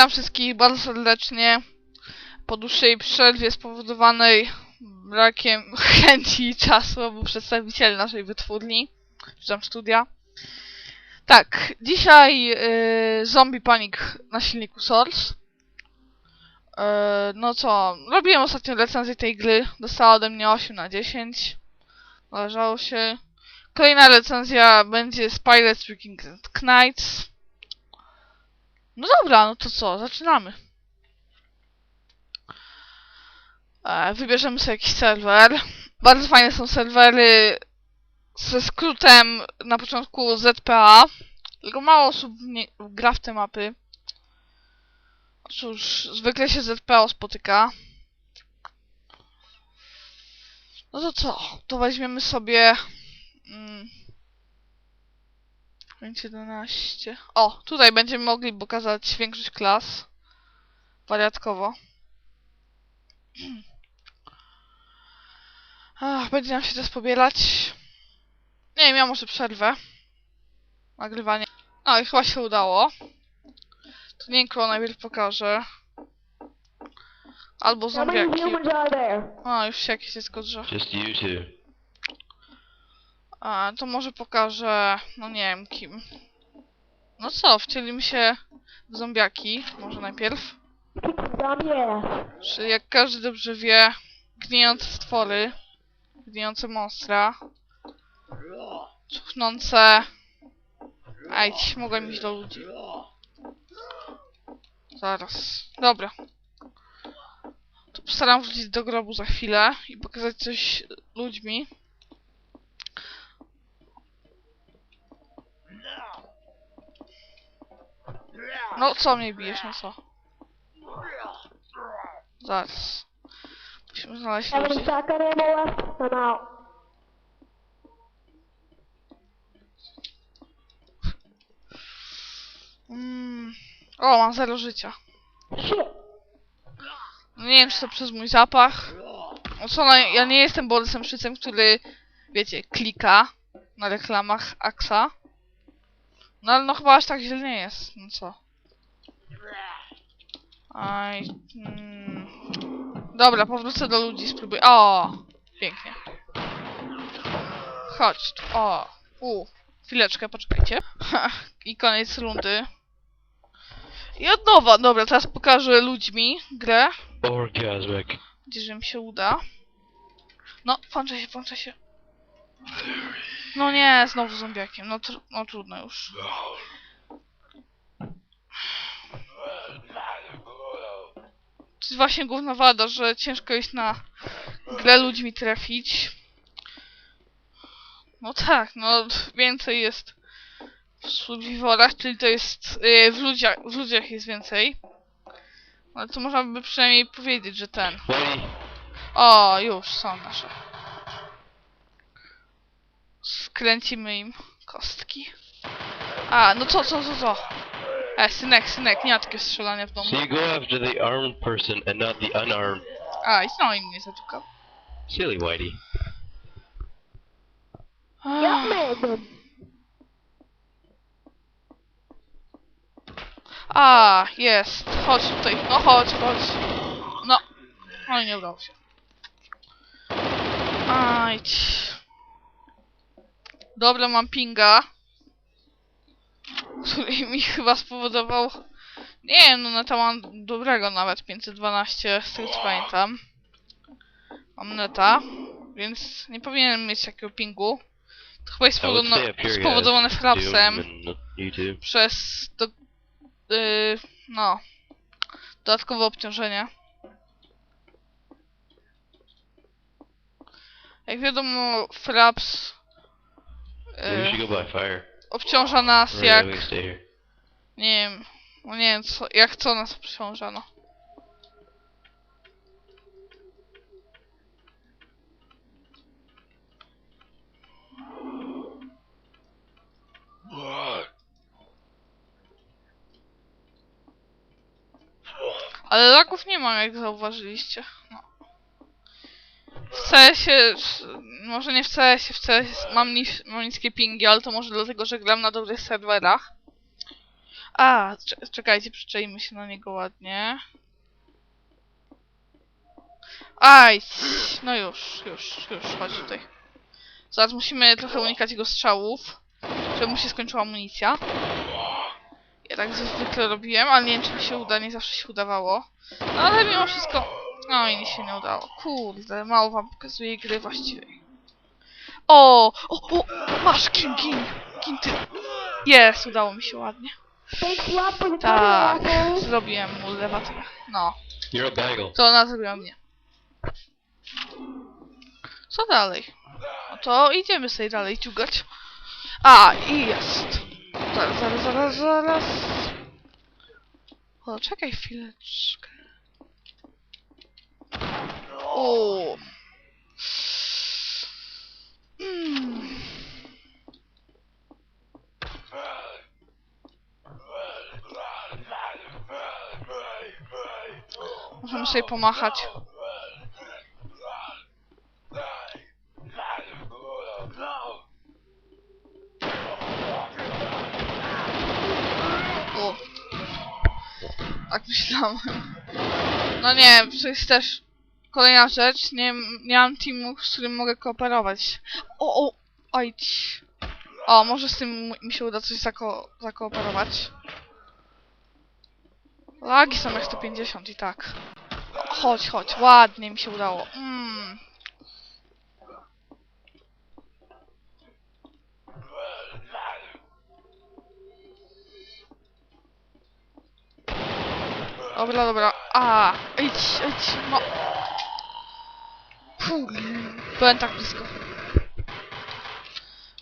Witam wszystkich bardzo serdecznie po dłuższej przerwie spowodowanej brakiem chęci i czasu obu przedstawicieli naszej wytwórni, czy tam studia. Tak, dzisiaj y, Zombie Panic na silniku Source. Y, no co, robiłem ostatnio recenzję tej gry, dostała ode mnie 8 na 10. Należało się. Kolejna recenzja będzie z Pirates Weekend Knights. No dobra, no to co, zaczynamy. E, wybierzemy sobie jakiś serwer. Bardzo fajne są serwery ze skrótem na początku ZPA. Tylko mało osób nie, gra w te mapy. Cóż, zwykle się ZPA spotyka. No to co? To weźmiemy sobie... Mm, 5.11. O, tutaj będziemy mogli pokazać większość klas. Wariatkowo. Ach, będzie nam się teraz pobierać. Nie wiem, ja może przerwę. Nagrywanie. No i chyba się udało. To nie kogo najpierw pokażę. Albo zombiaki. humans are there? O, już się jakieś dziecko drze. Just you two. A, to może pokażę, no nie wiem kim. No co, wcielimy się w zombiaki, może najpierw. Zombie. Czy jak każdy dobrze wie, gnijące stwory, gnijące monstra, cuchnące... Aj, mogłem iść do ludzi. Zaraz. Dobra. To postaram wrócić do grobu za chwilę i pokazać coś ludźmi. No, co mnie bijesz, no co? Zaraz. Musimy znaleźć Have any ludzi. shotgun ammo left? I'm out. Mm. O, mam zero życia. Shit. No nie wiem, czy to przez mój zapach. No co, no, ja nie jestem Borysem Szycem, który, wiecie, klika na reklamach Axa. No ale no chyba aż tak źle nie jest. No co? Aj. Mm. Dobra, powrócę do ludzi, spróbuję. O! Pięknie. Chodź tu. O! U. Chwileczkę, poczekajcie. I koniec rundy. I od nowa. Dobra, teraz pokażę ludźmi grę. Orgasmic. Gdzie że mi się uda. No, włącza się, włącza się. No nie, znowu zombiakiem. No, tr no trudno już. To jest właśnie główna wada, że ciężko jest na grę ludźmi trafić. No tak, no więcej jest w survivorach, czyli to jest yy, w, ludziach, w ludziach jest więcej. Ale to można by przynajmniej powiedzieć, że ten. O, już są nasze. Skręcimy im kostki. A, no co, co, co, co? E, synek, synek, nie ma takiego strzelania w domu. So you go after the armed person and not the unarmed. A, i znowu im nie zatukał. Silly Whitey. A, jest. Chodź tutaj. No chodź, chodź. No. No i nie udało się. Ajdź. Dobra, mam pinga. Który mi chyba spowodował... Nie wiem, no neta mam dobrego nawet, 512, z tego co pamiętam. Mam neta, więc nie powinienem mieć takiego pingu. To chyba jest spowodowane, frapsem two. przez do, yy, no dodatkowe obciążenie. Jak wiadomo, Fraps Obciąża nas jak, nie wiem, no nie wiem co, jak co nas obciąża, no. Ale laków nie mam, jak zauważyliście. No. W CS-ie, może nie w CS-ie, w CS mam, nis mam niskie pingi, ale to może dlatego, że gram na dobrych serwerach. A, cze- czekajcie, przyczajmy się na niego ładnie. Aj, no już, już, już, chodź tutaj. Zaraz musimy trochę unikać jego strzałów, żeby mu się skończyła amunicja. Ja tak zwykle robiłem, ale nie wiem czy mi się uda, nie zawsze się udawało. No ale mimo wszystko... No i mi się nie udało. Kurde, mało wam pokazuje gry właściwej. O! O! o masz, gin, gin! Gin ty! Jest, udało mi się ładnie. Tak, zrobiłem mu lewatę. No, You're a bagel. to ona zrobiła mnie. Co dalej? No to idziemy sobie dalej ciugać. A, i jest. Zaraz, zaraz, zaraz, zaraz. O, czekaj chwileczkę. O. Możemy sobie pomachać. Tak myślałem. No nie, to jest też kolejna rzecz. Nie, nie mam teamu, z którym mogę kooperować. O, o, oj. O, może z tym mi się uda coś zako zakooperować. Lagi są jak 150 i tak. Chodź, chodź, ładnie mi się udało. Mm. Dobra, dobra. A, idź, idź, no. Byłem tak blisko.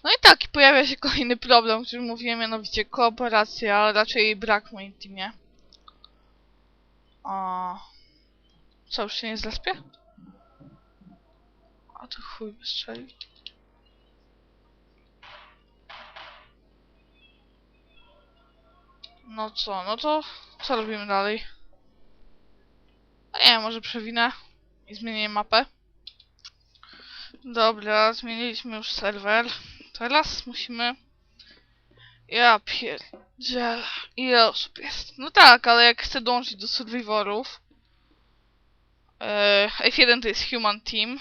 No i tak, pojawia się kolejny problem, o którym mówiłem, mianowicie kooperacja, ale raczej jej brak w moim teamie. A... Co, już się nie zlespię? A to chuj wystrzeli. No co, no to co robimy dalej? No nie może przewinę i zmienię mapę. Dobra, zmieniliśmy już serwer. Teraz musimy... Ja pierdzielę. Ile osób jest? No tak, ale jak chcę dążyć do survivorów... E, F1 to jest Human Team.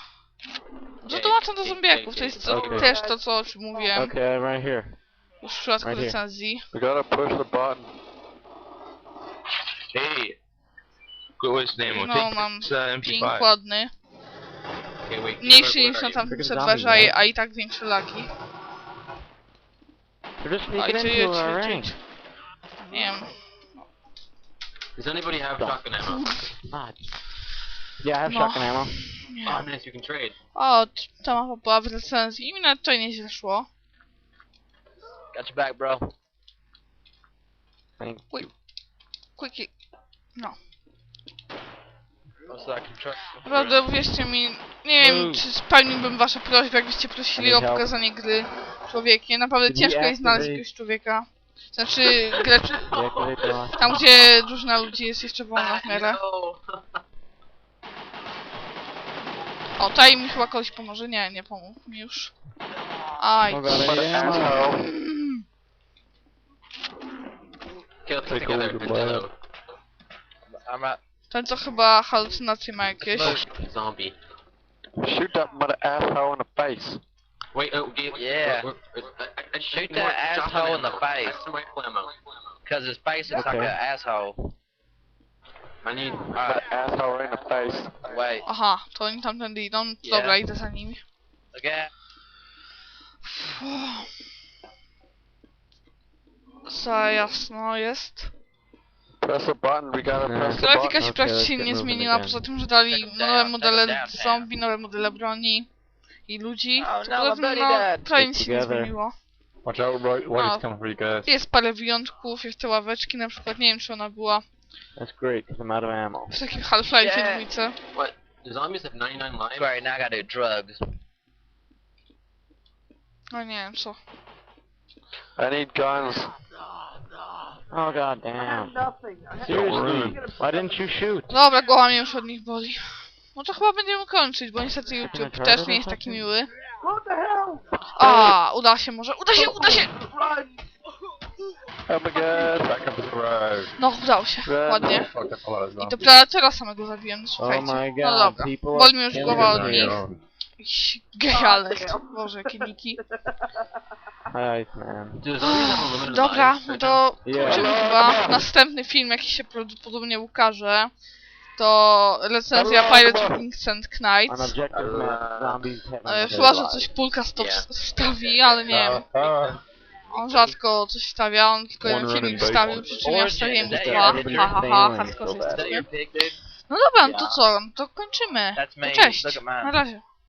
To łatwo do zombiaków, to jest to, Okay. też to, co o czym mówiłem Okay, I'm right here. już w przypadku Right recenzji. We gotta push the button. Hey. Was his name? No, mam Ping MP5. ładny. Mniejszy niż na Freaking serwerze, zombie, a, i tak większe idź, rank. idź. Nie wiem. Does anybody have Stop. shotgun ammo? Ah. Yeah, I have No. shotgun ammo. Nie. Oh, nice, you can trade. O, t- ta mapa była w recenzji i mi nawet to nieźle szło. Got your back, bro. Thank Wait. you. Quickie. Can try. Naprawdę uwierzcie mi, nie wiem czy spełniłbym wasze prośby, jakbyście prosili o pokazanie gry człowiekiem. Naprawdę ciężko jest znaleźć jakiegoś człowieka. Znaczy, grę, tam gdzie drużyna ludzi jest jeszcze wolna w miarę. O, tutaj mi chyba kogoś pomoże. Nie, nie pomógł mi już. Aj. Okay, let's Take get the. I'm at. Ten co chyba halucynacje ma jakieś. Zombie. Shoot that mother asshole in the face. Wait, oh, Yeah. I- I just Shoot that asshole in the face. I have some rifle ammo. Cause his face looks Okay. like an asshole. I need. Mother asshole in the face. wait. Aha, to oni tamtędy idą. Yeah. Dobra, idę za nimi. Again. Za jasno jest. Press button. We gotta press the Grafika się praktycznie nie moving zmieniła, poza tym, że dali nowe modele zombie, nowe modele broni i ludzi. To no, poza my tym, no, prawie nic się nie zmieniło. Watch out, Roy. No. Whitey's coming for you guys. Jest parę wyjątków, jest te ławeczki na przykład, nie wiem czy ona była That's great, 'cause I'm out of ammo. w takim Half-Life Yeah. dwójce. What? Zombies have 99 lives? Sorry, now I gotta do drugs. No nie wiem co. I need guns. Oh god damn. Seriously, why didn't you shoot? Dobra, głowa mnie już od nich boli. No to chyba będziemy kończyć, bo niestety YouTube też nie jest taki miły. What the hell? A, uda się może, uda się, uda się! Oh my god. Back up to the road. No, udało się. Ładnie. Fuck that fellow, I to predatora samego zabiłem, no Oh słuchajcie. my god. No dobra. People Boli mnie już głowa od nich. me. Jakiś gejale. Boże, jakie niki. A limited Dobra, no to Yeah. kończymy chyba. Następny film, jaki się prawdopodobnie ukaże, to recenzja Pirate objective zombies have E, no chyba, że coś Pulka stop Yeah. wstawi, ale nie wiem. On rzadko coś wstawia, on tylko jeden One filmik wstawił, bacon. przy czym ja wstawiłem dwa. Ha ha ha, failing hardcore. Is that jesteśmy. your pig, dude? No dobra, no to co, no to kończymy. That's me. cześć, Look at mine. na razie.